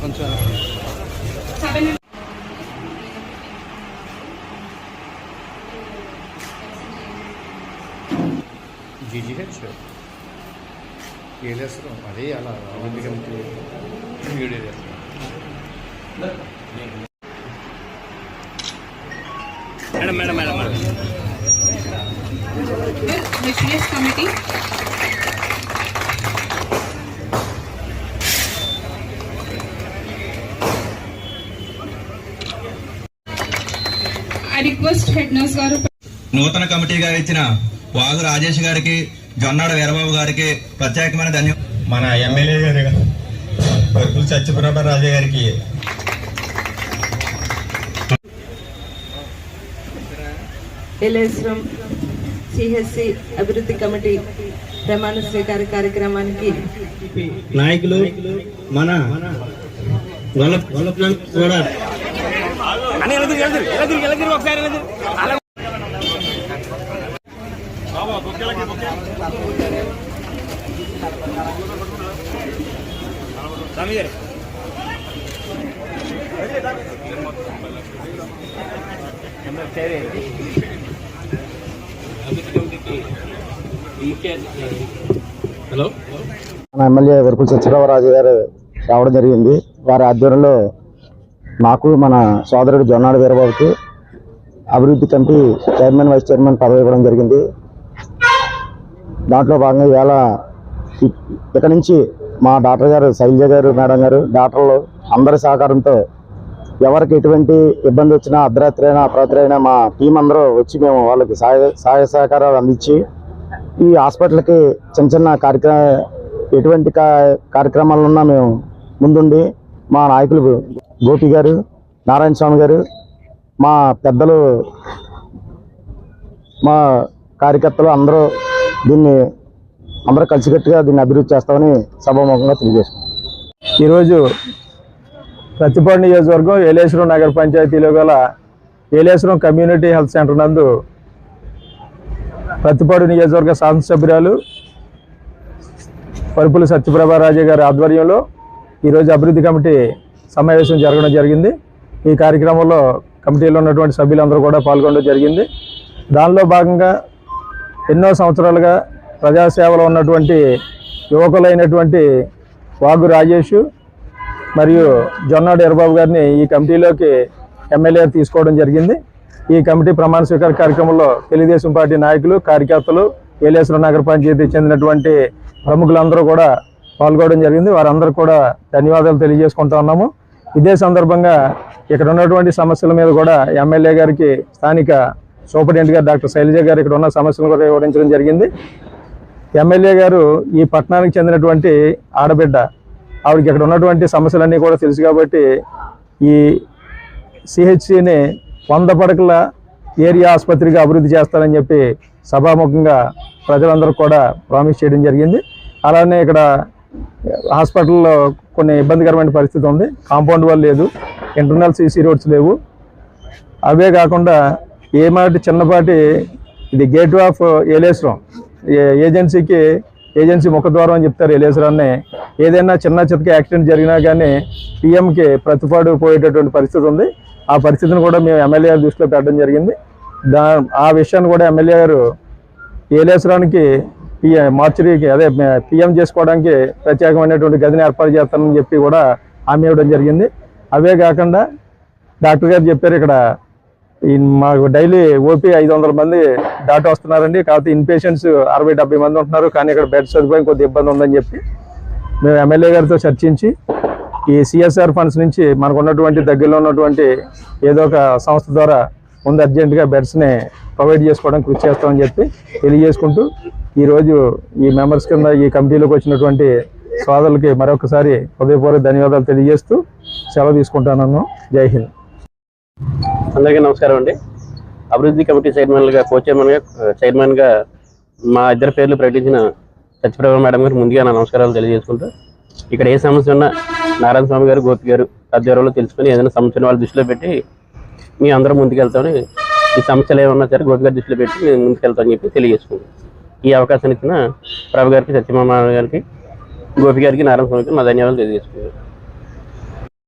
కొంచెం జిజిహెచ్ ఏలేస్తారు అదే అలా అవధికం video madam madam madam madam committee Garu నూతన కమిటీగా ఇచ్చిన వాగు రాజేష్ గారికి జొన్నాడ వీరబాబు గారికి ప్రత్యేకమైన ధన్యవాదాలు మన ఎమ్మెల్యే గారు వర్కులు సత్యప్రభ రాజా గారికి. సిహెచ్సి అభివృద్ధి కమిటీ ప్రమాణ స్వీకార కార్యక్రమానికి నాయకులు మన గొల్ల గొల్లపురం కూడా హలో. మన ఎమ్మెల్యే వరకుల సత్యరామరాజు గారు రావడం జరిగింది. వారి ఆధ్వర్యంలో నాకు మన సోదరుడు జొన్నాడు వీరబాబుకి అభివృద్ధి కమిటీ చైర్మన్ వైస్ చైర్మన్ పదవి ఇవ్వడం జరిగింది. దాంట్లో భాగంగా ఇవాళ ఇక్కడ ఇక్కడి నుంచి మా డాక్టర్ గారు శైలజ గారు మేడం గారు డాక్టర్లు అందరి సహకారంతో ఎవరికి ఎటువంటి ఇబ్బంది వచ్చినా అర్ధరాత్రి అయినా అపరాత్రి అయినా మా టీం అందరూ వచ్చి మేము వాళ్ళకి సహాయ సహాయ సహకారాలు అందించి ఈ హాస్పిటల్కి చిన్న చిన్న కార్యక్రమ ఎటువంటి కా- కార్యక్రమాలు ఉన్నా మేము ముందుండి మా నాయకులు గోపి గారు నారాయణ స్వామి గారు మా పెద్దలు మా కార్యకర్తలు అందరూ దీన్ని అందరూ కలిసికట్టుగా దీన్ని అభివృద్ధి చేస్తామని సభాముఖంగా తెలియజేసుకుంటాం ఈరోజు ప్రతిపాడు నియోజకవర్గం ఏలేశ్వరం నగర పంచాయతీలో గల ఏలేశ్వరం కమ్యూనిటీ హెల్త్ సెంటర్ నందు ప్రతిపాడు నియోజకవర్గ శాసనసభ్యురాలు పరుపుల సత్యప్రభారాజు గారి ఆధ్వర్యంలో ఈరోజు అభివృద్ధి కమిటీ సమావేశం జరగడం జరిగింది. ఈ కార్యక్రమంలో కమిటీలో ఉన్నటువంటి సభ్యులందరూ కూడా పాల్గొనడం జరిగింది. దానిలో భాగంగా ఎన్నో సంవత్సరాలుగా ప్రజాసేవలో ఉన్నటువంటి యువకులైనటువంటి వాగు రాజేష్ మరియు జొన్నాడు ఎర్రబాబు గారిని ఈ కమిటీలోకి ఎమ్మెల్యే తీసుకోవడం జరిగింది. ఈ కమిటీ ప్రమాణ స్వీకార కార్యక్రమంలో తెలుగుదేశం పార్టీ నాయకులు కార్యకర్తలు ఏలేశ్వర నగర పంచాయతీ చెందినటువంటి ప్రముఖులందరూ కూడా పాల్గొనడం జరిగింది. వారందరూ కూడా ధన్యవాదాలు తెలియజేసుకుంటా ఉన్నాము. ఇదే సందర్భంగా ఇక్కడ ఉన్నటువంటి సమస్యల మీద కూడా ఎమ్మెల్యే గారికి స్థానిక సూపరింటెండెంట్ గారు డాక్టర్ శైలజ గారు ఇక్కడ ఉన్న సమస్యలను కూడా వివరించడం జరిగింది. ఎమ్మెల్యే గారు ఈ పట్టణానికి చెందినటువంటి ఆడబిడ్డ ఆవిడకి ఇక్కడ ఉన్నటువంటి సమస్యలన్నీ కూడా తెలుసు కాబట్టి ఈ సిహెచ్సిని వంద పడకల ఏరియా ఆసుపత్రిగా అభివృద్ధి చేస్తారని చెప్పి సభాముఖంగా ప్రజలందరూ కూడా ప్రామిస్ చేయడం జరిగింది. అలానే ఇక్కడ హాస్పిటల్లో కొన్ని ఇబ్బందికరమైన పరిస్థితి ఉంది. కాంపౌండ్ వాళ్ళు లేదు. ఇంటర్నల్ సీసీ రోడ్స్ లేవు. అవే కాకుండా ఏమాటి చిన్నపాటి ఇది గేట్ ఆఫ్ ఏలేశ్వరం. ఏజెన్సీకి ఏజెన్సీ ముఖద్వారం అని చెప్తారు ఏలేశ్వరాన్ని. ఏదైనా చిన్న చితక యాక్సిడెంట్ జరిగినా కానీ పిఎంకి ప్రతిపాడు పోయేటటువంటి పరిస్థితి ఉంది. ఆ పరిస్థితిని కూడా మేము ఎమ్మెల్యే గారి దృష్టిలో పెట్టడం జరిగింది. దా ఆ విషయాన్ని కూడా ఎమ్మెల్యే గారు ఏలేశ్వరానికి మార్చురీకి అదే పిఎం చేసుకోవడానికి ప్రత్యేకమైనటువంటి గదిని ఏర్పాటు చేస్తానని చెప్పి కూడా హామీ ఇవ్వడం జరిగింది. అవే కాకుండా డాక్టర్ గారు చెప్పారు ఇక్కడ ఈ మాకు డైలీ ఓపీ ఐదు వందల మంది డాటా వస్తున్నారండి. కాకపోతే ఇన్పేషెంట్స్ అరవై డెబ్బై మంది ఉంటున్నారు. కానీ ఇక్కడ బెడ్ సదుపాయం కొద్దిగా ఇబ్బంది ఉందని చెప్పి మేము ఎమ్మెల్యే గారితో చర్చించి ఈ సిఎస్ఆర్ ఫండ్స్ నుంచి మనకు ఉన్నటువంటి దగ్గరలో ఉన్నటువంటి ఏదో ఒక సంస్థ ద్వారా ముందు అర్జెంటుగా బెడ్స్ని ప్రొవైడ్ చేసుకోవడానికి కృషి చేస్తామని చెప్పి తెలియజేసుకుంటూ ఈరోజు ఈ మెంబర్స్ కింద ఈ కమిటీలోకి వచ్చినటువంటి సోదరులకి మరొకసారి హృదయపూర్వక ధన్యవాదాలు తెలియజేస్తూ సెలవు తీసుకుంటాను జై హింద్. అందరికీ నమస్కారం అండి. అభివృద్ధి కమిటీ చైర్మన్గా కో చైర్మన్గా చైర్మన్గా మా ఇద్దరు పేర్లు ప్రకటించిన సత్యప్రభ మేడం గారు ముందుగా నా నమస్కారాలు తెలియజేసుకుంటూ ఇక్కడ ఏ సమస్య ఉన్నా నారాయణ స్వామి గారు గోపి గారు ఆధ్వర్యంలో తెలుసుకొని ఏదైనా సమస్యను వాళ్ళ దృష్టిలో పెట్టి మీ అందరం ముందుకెళ్తామని ఈ సమస్యలు ఏమన్నా సరే గోపి గారి దృష్టిలో పెట్టి మేము ముందుకెళ్తామని చెప్పి తెలియజేసుకుంటాం ఈ అవకాశాన్ని ఇచ్చిన ప్రభు గారికి సత్యమామ గారికి గోపి గారికి నారాయణ స్వామికి మా ధన్యవాదాలు తెలియజేసుకున్నాను